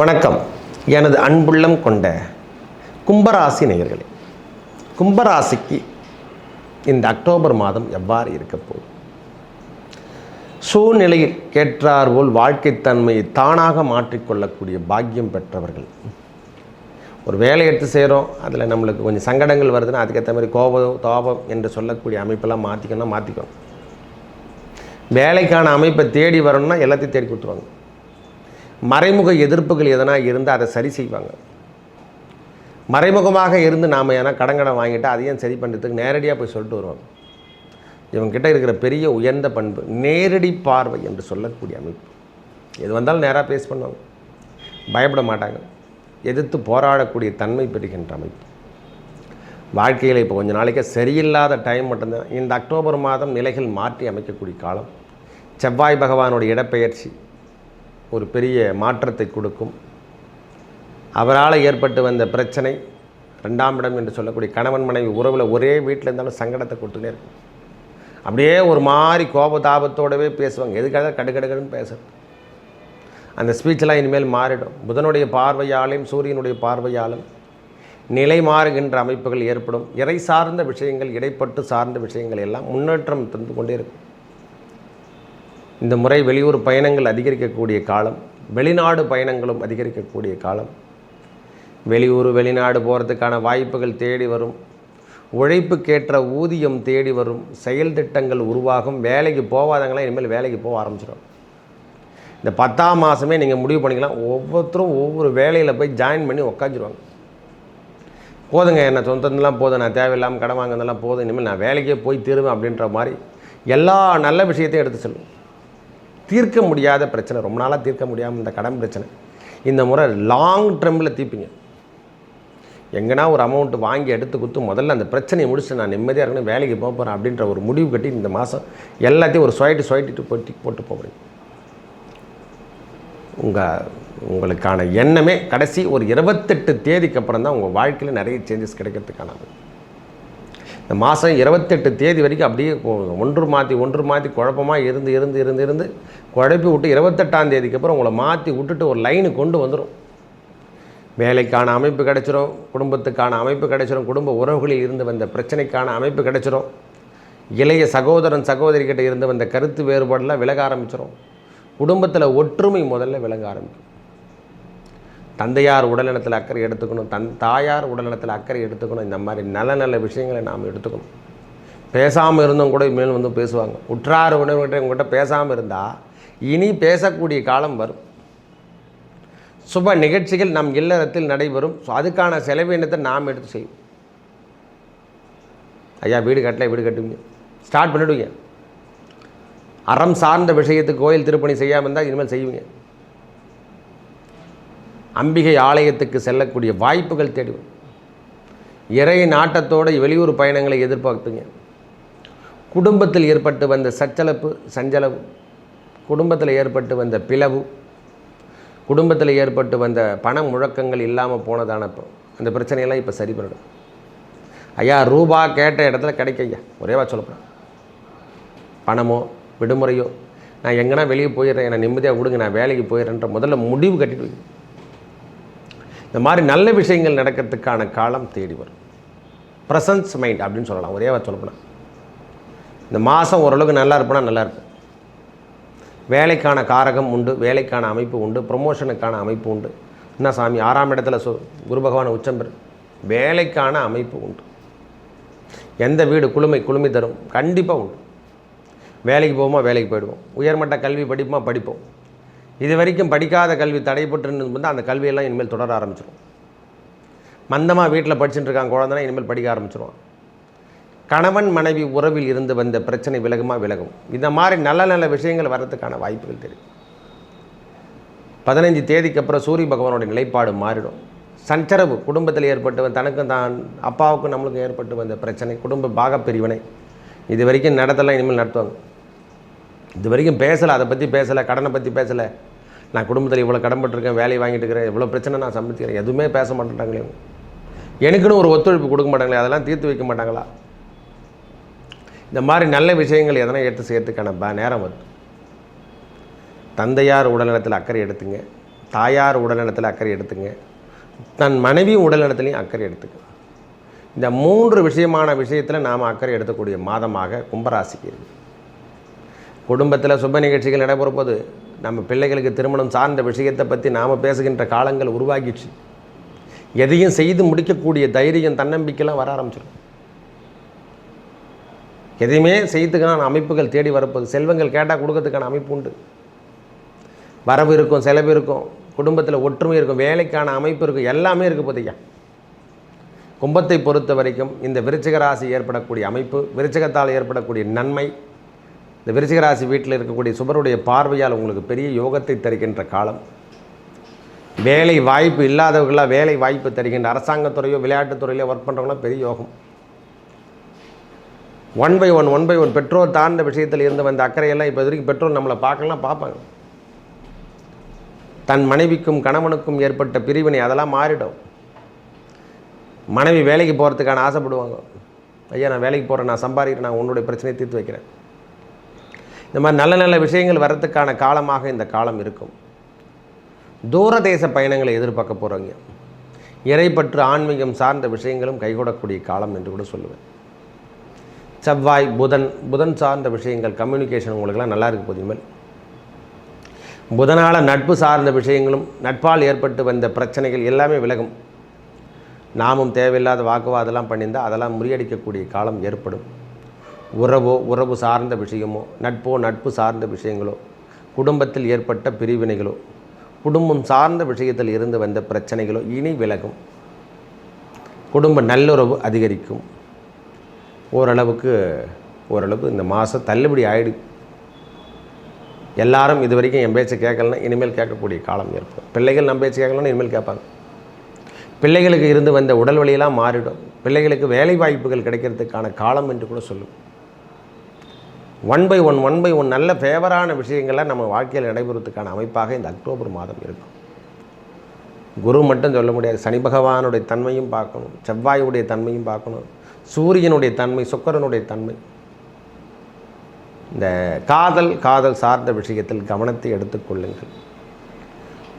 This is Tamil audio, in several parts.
வணக்கம். எனது அன்புள்ளம் கொண்ட கும்பராசி நேயர்களே கும்பராசிக்கு இந்த அக்டோபர் மாதம் எவ்வாறு இருக்க போகுது? சூழ்நிலையில் கேட்டார்போல் வாழ்க்கைத்தன்மையை தானாக மாற்றிக்கொள்ளக்கூடிய பாக்கியம் பெற்றவர்கள். ஒரு வேலை எடுத்து செய்கிறோம் அதில் நம்மளுக்கு கொஞ்சம் சங்கடங்கள் வருதுன்னா அதுக்கேற்ற மாதிரி கோபம் தாபம் என்று சொல்லக்கூடிய அமைப்பெல்லாம் மாற்றிக்கணும் மாற்றிக்கணும் வேலைக்கான அமைப்பை தேடி வரணும்னா எல்லாத்தையும் தேடி கொடுத்துருவாங்க. மறைமுக எதிர்ப்புகள் எதனா இருந்தால் அதை சரி செய்வாங்க. மறைமுகமாக இருந்து நாம் ஏன்னா கடங்கடை வாங்கிட்டு அதையும் சரி பண்ணுறதுக்கு நேரடியாக போய் சொல்லிட்டு வருவாங்க. இவங்ககிட்ட இருக்கிற பெரிய உயர்ந்த பண்பு நேரடி பார்வை என்று சொல்லக்கூடிய அமைப்பு. எது வந்தாலும் நேராக பேஸ் பண்ணுவாங்க. பயப்பட மாட்டாங்க. எதிர்த்து போராடக்கூடிய தன்மை பெறுகின்ற அமைப்பு. வாழ்க்கையில் இப்போ கொஞ்ச நாளைக்கு சரியில்லாத டைம் மட்டும்தான். இந்த அக்டோபர் மாதம் நிலைகள் மாற்றி அமைக்கக்கூடிய காலம். செவ்வாய் பகவானுடைய இடப்பெயர்ச்சி. ஒரு பெரிய மாற்றத்தை கொடுக்கும். அவரால் ஏற்பட்டு வந்த பிரச்சனை ரெண்டாம் இடம் என்று சொல்லக்கூடிய கணவன் மனைவி உறவில் ஒரே வீட்டில் இருந்தாலும் சங்கடத்தை கொடுத்துனே இருக்கும். அப்படியே ஒரு மாதிரி கோபதாபத்தோடவே பேசுவாங்க. எதுக்காக கடுகடுகடுன்னு பேசுறது? அந்த ஸ்பீச்செல்லாம் இனிமேல் மாறிடும். புதனுடைய பார்வையாலும் சூரியனுடைய பார்வையாலும் நிலை மாறுகின்ற அமைப்புகள் ஏற்படும். இறை சார்ந்த விஷயங்கள் இடைப்பட்டு சார்ந்த விஷயங்கள் எல்லாம் முன்னேற்றம் தந்து கொண்டே இருக்கும். இந்த முறை வெளியூர் பயணங்கள் அதிகரிக்கக்கூடிய காலம் வெளிநாடு பயணங்களும் அதிகரிக்கக்கூடிய காலம். வெளியூர் வெளிநாடு போகிறதுக்கான வாய்ப்புகள் தேடி வரும். உழைப்புக்கேற்ற ஊதியம் தேடி வரும். செயல் திட்டங்கள் உருவாகும். வேலைக்கு போகாதவங்களாம் இனிமேல் வேலைக்கு போக ஆரம்பிச்சிடும் இந்த பத்தாம் மாதமே நீங்கள் முடிவு பண்ணிக்கலாம். ஒவ்வொருத்தரும் ஒவ்வொரு வேலையில் போய் ஜாயின் பண்ணி உக்காஞ்சிருவாங்க போதுங்க என்ன சொந்தத்துலாம் போதும். நான் தேவையில்லாமல் கடன் வாங்கினதெல்லாம் போதும். இனிமேல் நான் வேலைக்கே போய் தீருவேன் அப்படின்ற மாதிரி எல்லா நல்ல விஷயத்தையும் எடுத்து சொல்லுவேன் தீர்க்க முடியாத பிரச்சனை. ரொம்ப நாளாக தீர்க்க முடியாமல் இந்த கடன் பிரச்சனை. இந்த முறை லாங் டேர்மில் தீர்ப்பீங்க. எங்கன்னா ஒரு அமௌண்ட்டு வாங்கி எடுத்து கொடுத்து முதல்ல அந்த பிரச்சனையை முடிச்சு நான் நிம்மதியாக இருக்கணும் வேலைக்கு போக போகிறேன் அப்படின்ற ஒரு முடிவு கட்டி இந்த மாதம் எல்லாத்தையும் ஒரு சுவைட்டு சுவைட்டிட்டு போட்டு போட்டு போகிறீங்க உங்கள் உங்களுக்கான எண்ணமே கடைசி ஒரு இருபத்தெட்டு தேதிக்கு அப்புறம் தான் உங்கள் வாழ்க்கையில் நிறைய சேஞ்சஸ் கிடைக்கிறதுக்கான அமைப்பு. இந்த மாதம் இருபத்தெட்டு தேதி வரைக்கும் அப்படியே ஒன்று மாற்றி ஒன்று மாற்றி குழப்பமாக இருந்து இருந்து இருந்து இருந்து குழப்பி விட்டு இருபத்தெட்டாம் தேதிக்கு அப்புறம் உங்களை மாற்றி விட்டுட்டு ஒரு லைனு கொண்டு வந்துடும் வேலைக்கான அமைப்பு கிடைச்சிரும் குடும்பத்துக்கான அமைப்பு கிடைச்சிரும் குடும்ப உறவுகளில் இருந்து வந்த பிரச்சனைக்கான அமைப்பு கிடைச்சிரும். இளைய சகோதரன் சகோதரிக்கிட்ட இருந்து வந்த கருத்து வேறுபாடெல்லாம் விலக ஆரம்பிச்சிடும் குடும்பத்தில் ஒற்றுமை முதல்ல விலக ஆரம்பிக்கும். தந்தையார் உடல்நலத்தில் அக்கறை எடுத்துக்கணும் தன் தாயார் உடல்நலத்தில் அக்கறை எடுத்துக்கணும். இந்த மாதிரி நல்ல நல்ல விஷயங்களை நாம் எடுத்துக்கணும். பேசாமல் இருந்தும் கூட மேலும் வந்து பேசுவாங்க. உற்றார் உணவுகிட்ட உங்கள்கிட்ட பேசாமல் இருந்தால் இனி பேசக்கூடிய காலம் வரும். சுப நிகழ்ச்சிகள் நம் இல்லறத்தில் நடைபெறும். ஸோ அதுக்கான செலவினத்தை நாம் எடுத்து செய்வோம். ஐயா வீடு கட்டல வீடு கட்டுவீங்க. ஸ்டார்ட் பண்ணிவிடுவீங்க அறம் சார்ந்த விஷயத்துக்கு கோயில் திருப்பணி செய்யாமல் இருந்தால் இனிமேல் செய்வீங்க. அம்பிகை ஆலயத்துக்கு செல்லக்கூடிய வாய்ப்புகள் தேடி இறை நாட்டத்தோடு வெளியூர் பயணங்களை எதிர்பார்த்துங்க குடும்பத்தில் ஏற்பட்டு வந்த சச்சலப்பு சஞ்சலவு குடும்பத்தில் ஏற்பட்டு வந்த பிளவு குடும்பத்தில் ஏற்பட்டு வந்த பண முழக்கங்கள் இல்லாமல் போனதான இப்போ அந்த பிரச்சனையெல்லாம் இப்போ சரி பண்ணிடும் ஐயா ரூபா கேட்ட இடத்துல கிடைக்க ஐயா ஒரே பணமோ விடுமுறையோ நான் எங்கன்னா வெளியே போயிடுறேன் என்னை நிம்மதியாக விடுங்க நான் வேலைக்கு போயிடுறேன்ற முதல்ல முடிவு கட்டிட்டு இந்த மாதிரி நல்ல விஷயங்கள் நடக்கிறதுக்கான காலம் தேடி வரும். ப்ரெசன்ஸ் மைண்ட் அப்படின்னு சொல்லலாம். ஒரே வார்த்தை சொல்லப்போனால் இந்த மாதம் ஓரளவுக்கு நல்லா இருப்பேனா நல்லா இருப்பேன் வேலைக்கான காரகம் உண்டு வேலைக்கான அமைப்பு உண்டு ப்ரொமோஷனுக்கான அமைப்பு உண்டு. என்ன சாமி ஆறாம் இடத்துல சொ குரு பகவான் உச்சம் பெறும் வேலைக்கான அமைப்பு உண்டு. எந்த வீடு குளுமை குளுமை தரும்? கண்டிப்பாக உண்டு. வேலைக்கு போவோமா வேலைக்கு போயிடுவோம். உயர்மட்ட கல்வி படிப்போமா படிப்போம். இது வரைக்கும் படிக்காத கல்வி தடைப்பட்டு வந்து அந்த கல்வியெல்லாம் இனிமேல் தொடர ஆரம்பிச்சிடும் மந்தமாக வீட்டில் படிச்சுட்டு இருக்காங்க குழந்தைனா இனிமேல் படிக்க ஆரம்பிச்சிருவான் கணவன் மனைவி உறவில் இருந்து வந்த பிரச்சனை விலகுமா விலகும். இந்த மாதிரி நல்ல நல்ல விஷயங்கள் வர்றதுக்கான வாய்ப்புகள் தெரியும். பதினஞ்சு தேதிக்கு அப்புறம் சூரிய பகவானோட நிலைப்பாடு மாறிடும். சஞ்சரவு குடும்பத்தில் ஏற்பட்டு தனக்கும் தான் அப்பாவுக்கும் நம்மளுக்கும் ஏற்பட்டு வந்த பிரச்சனை குடும்ப பாகப்பிரிவினை இது வரைக்கும் நடத்தலாம் இனிமேல் நடத்துவாங்க. இது வரைக்கும் பேசலை அதை பற்றி பேசலை கடனை பற்றி பேசலை. நான் குடும்பத்தில் இவ்வளோ கடன்பட்டிருக்கேன் வேலையை வாங்கிட்டு இருக்கிறேன் இவ்வளோ பிரச்சனை நான் சம்பாதிக்கிறேன் எதுவுமே பேச மாட்டேன்ட்டாங்களே எனக்குன்னு ஒரு ஒத்துழைப்பு கொடுக்க மாட்டாங்களே அதெல்லாம் தீர்த்து வைக்க மாட்டாங்களா? இந்த மாதிரி நல்ல விஷயங்கள் எதனா எடுத்து செய்யறதுக்கான ப நேரம் வருது. தந்தையார் உடல்நலத்தில் அக்கறை எடுத்துங்க தாயார் உடல்நலத்தில் அக்கறை எடுத்துங்க தன் மனைவி உடல்நலத்திலையும் அக்கறை எடுத்துங்க. இந்த மூன்று விஷயமான விஷயத்தில் நாம் அக்கறை எடுக்கக்கூடிய மாதமாக கும்பராசிக்கு இருக்குது குடும்பத்தில் சுப நிகழ்ச்சிகள் நடைபெற போது நம்ம பிள்ளைகளுக்கு திருமணம் சார்ந்த விஷயத்தை பற்றி நாம் பேசுகின்ற காலங்கள் உருவாகிடுச்சு. எதையும் செய்து முடிக்கக்கூடிய தைரியம் தன்னம்பிக்கைலாம் வர ஆரம்பிச்சிடும் எதையுமே செய்யத்துக்கான அமைப்புகள் தேடி வரப்போகுது. செல்வங்கள் கேட்டால் கொடுக்கறதுக்கான அமைப்பு உண்டு. வரவு இருக்கும் செலவு இருக்கும் குடும்பத்தில் ஒற்றுமை இருக்கும் வேலைக்கான அமைப்பு இருக்கும் எல்லாமே இருக்குது போதையா கும்பத்தை பொறுத்த வரைக்கும் இந்த விருச்சிக ராசி ஏற்படக்கூடிய அமைப்பு விருச்சிகத்தால் ஏற்படக்கூடிய நன்மை இந்த விருச்சிகராசி வீட்டில் இருக்கக்கூடிய சுபருடைய பார்வையால் உங்களுக்கு பெரிய யோகத்தை தருகின்ற காலம். வேலை வாய்ப்பு இல்லாதவர்களாக வேலை வாய்ப்பு தருகின்ற அரசாங்கத்துறையோ விளையாட்டுத்துறையிலோ ஒர்க் பண்ணுறவங்களாம் பெரிய யோகம். One by one one by one petrol தாண்ட விஷயத்தில் இருந்து வந்த அக்கறையெல்லாம் இப்போ வரைக்கும் பெட்ரோல் நம்மளை பார்க்கலாம் பார்ப்பாங்க. தன் மனைவிக்கும் கணவனுக்கும் ஏற்பட்ட பிரிவினை அதெல்லாம் மாறிடும். மனைவி வேலைக்கு போகிறதுக்கான ஆசைப்படுவாங்க. ஐயா நான் வேலைக்கு போகிறேன் நான் சம்பாதிக்கிறேன் நான் உன்னுடைய பிரச்சனையை தீர்த்து வைக்கிறேன். இந்த மாதிரி நல்ல நல்ல விஷயங்கள் வர்றதுக்கான காலமாக இந்த காலம் இருக்கும். தூரதேச பயணங்களை எதிர்பார்க்க போகிறவங்க இறைப்பற்று ஆன்மீகம் சார்ந்த விஷயங்களும் கைகூடக்கூடிய காலம் என்று கூட சொல்லுவேன். செவ்வாய் புதன் புதன் சார்ந்த விஷயங்கள் கம்யூனிகேஷன் உங்களுக்கெல்லாம் நல்லா இருக்கு போதுமே புதனால் நட்பு சார்ந்த விஷயங்களும் நட்பால் ஏற்பட்டு வந்த பிரச்சனைகள் எல்லாமே விலகும். நாமும் தேவையில்லாத வாக்குவாதெல்லாம் பண்ணியிருந்தால் அதெல்லாம் முறியடிக்கக்கூடிய காலம் ஏற்படும். உறவோ உறவு சார்ந்த விஷயமோ நட்போ நட்பு சார்ந்த விஷயங்களோ குடும்பத்தில் ஏற்பட்ட பிரிவினைகளோ குடும்பம் சார்ந்த விஷயத்தில் இருந்து வந்த பிரச்சனைகளோ இனி விலகும். குடும்ப நல்லுறவு அதிகரிக்கும். ஓரளவுக்கு ஓரளவுக்கு இந்த மாதம் தள்ளுபடி ஆகிடும் எல்லாரும் இது வரைக்கும் என் பேச்சை கேட்கலன்னா இனிமேல் கேட்கக்கூடிய காலம் ஏற்படும். பிள்ளைகள் நம்ம பேச்சு கேட்கலன்னா இனிமேல் கேட்பாங்க. பிள்ளைகளுக்கு இருந்து வந்த உடல் வலியெல்லாம் மாறிடும். பிள்ளைகளுக்கு வேலை வாய்ப்புகள் கிடைக்கிறதுக்கான காலம் என்று கூட சொல்லும். One by one one by one நல்ல ஃபேவரான விஷயங்களை நம்ம வாழ்க்கையில் நடைபெறுவதற்கான அமைப்பாக இந்த அக்டோபர் மாதம் இருக்கும். குரு மட்டும் சொல்ல முடியாது. சனி பகவானுடைய தன்மையும் பார்க்கணும். செவ்வாயுடைய தன்மையும் பார்க்கணும். சூரியனுடைய தன்மை சுக்கரனுடைய தன்மை. இந்த காதல் காதல் சார்ந்த விஷயத்தில் கவனத்தை எடுத்துக்கொள்ளுங்கள்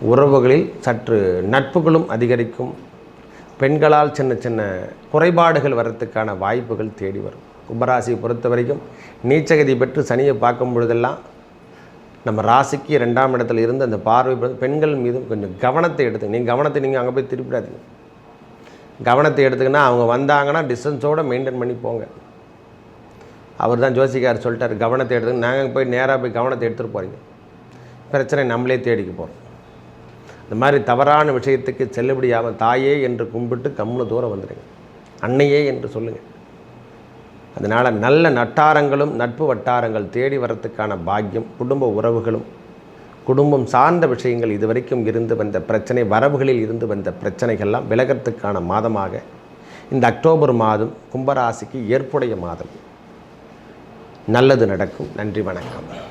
உறவுகளில் சற்று நட்புகளும் அதிகரிக்கும். பெண்களால் சின்ன சின்ன குறைபாடுகள் வர்றதுக்கான வாய்ப்புகள் தேடி வரும். கும்பராசியை பொறுத்த வரைக்கும் நீச்சகதி பெற்று சனியை பார்க்கும் பொழுதெல்லாம் நம்ம ராசிக்கு ரெண்டாம் இடத்துல இருந்து அந்த பார்வை பெண்கள் மீதும் கொஞ்சம் கவனத்தை எடுத்து நீங்கள் கவனத்தை நீங்கள் அங்கே போய் திருப்பிடாதீங்க. கவனத்தை எடுத்துக்கினா அவங்க வந்தாங்கன்னா டிஸ்டன்ஸோடு மெயின்டைன் பண்ணி போங்க. அவர் தான் ஜோசிக்கார் சொல்லிட்டார் கவனத்தை எடுத்து நாங்கள் போய் நேராக போய் கவனத்தை எடுத்துகிட்டு போகிறீங்க பிரச்சனை நம்மளே தேடிக்க போகிறோம் இந்த மாதிரி தவறான விஷயத்துக்கு செல்லுபடியாமல் தாயே என்று கும்பிட்டு கம்முனு தூரம் வந்துடுங்க அன்னையே என்று சொல்லுங்கள் அதனால் நல்ல நட்டாரங்களும் நட்பு வட்டாரங்கள் தேடி வரத்துக்கான பாக்கியம் குடும்ப உறவுகளும். குடும்பம் சார்ந்த விஷயங்கள் இதுவரைக்கும் இருந்து வந்த பிரச்சனை வரவுகளில் இருந்து வந்த பிரச்சனைகள்லாம் விலகத்துக்கான மாதமாக இந்த அக்டோபர் மாதம் கும்பராசிக்கு ஏற்புடைய மாதம். நல்லது நடக்கும். நன்றி வணக்கம்.